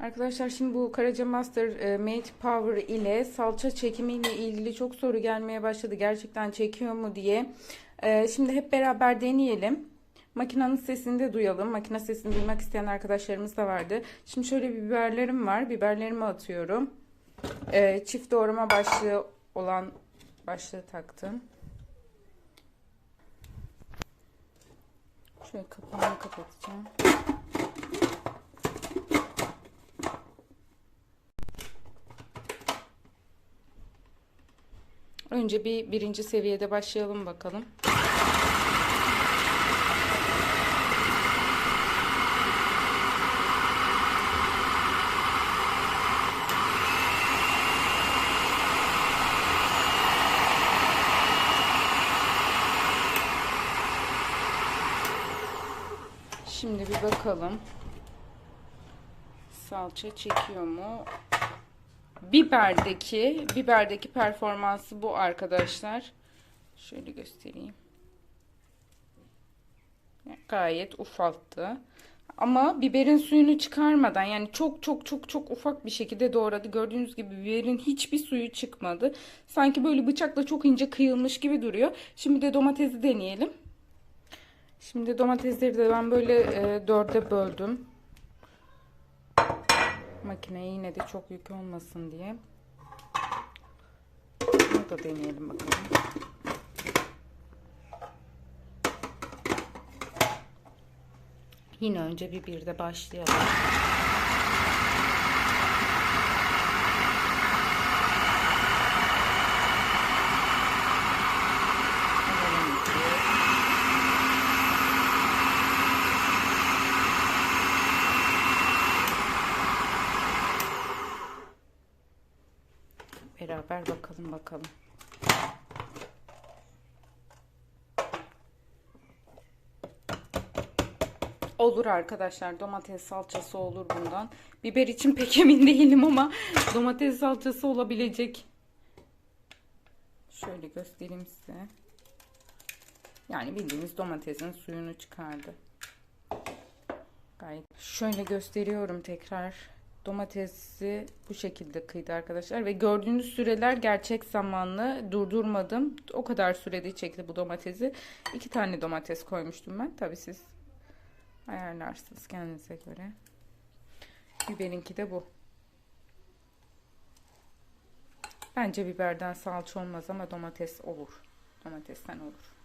Arkadaşlar şimdi bu Karaca Master e, Made Power ile salça çekimi ile ilgili çok soru gelmeye başladı. Gerçekten çekiyor mu diye. E, şimdi hep beraber deneyelim. Makinenin sesini de duyalım. Makine sesini duymak isteyen arkadaşlarımız da vardı. Şimdi şöyle biberlerim var. Biberlerimi atıyorum. E, çift doğrama başlığı olan başlığı taktım. Şöyle kapağını kapatacağım. Önce bir birinci seviyede başlayalım bakalım. Şimdi bir bakalım. Salça çekiyor mu? Biberdeki biberdeki performansı bu arkadaşlar. Şöyle göstereyim. Gayet ufalttı. Ama biberin suyunu çıkarmadan yani çok çok çok çok ufak bir şekilde doğradı. Gördüğünüz gibi biberin hiçbir suyu çıkmadı. Sanki böyle bıçakla çok ince kıyılmış gibi duruyor. Şimdi de domatesi deneyelim. Şimdi domatesleri de ben böyle e, dörde böldüm. Makineye yine de çok yük olmasın diye. Bunu da deneyelim bakalım. Yine önce bir birde başlayalım. Beraber bakalım bakalım. Olur arkadaşlar domates salçası olur bundan. Biber için pek emin değilim ama domates salçası olabilecek. Şöyle göstereyim size. Yani bildiğiniz domatesin suyunu çıkardı. Gayet. Şöyle gösteriyorum tekrar. Domatesi bu şekilde kıydı arkadaşlar ve gördüğünüz süreler gerçek zamanlı durdurmadım. O kadar sürede çekti bu domatesi. İki tane domates koymuştum ben. Tabi siz ayarlarsınız kendinize göre. Biberinki de bu. Bence biberden salça olmaz ama domates olur. Domatesten olur.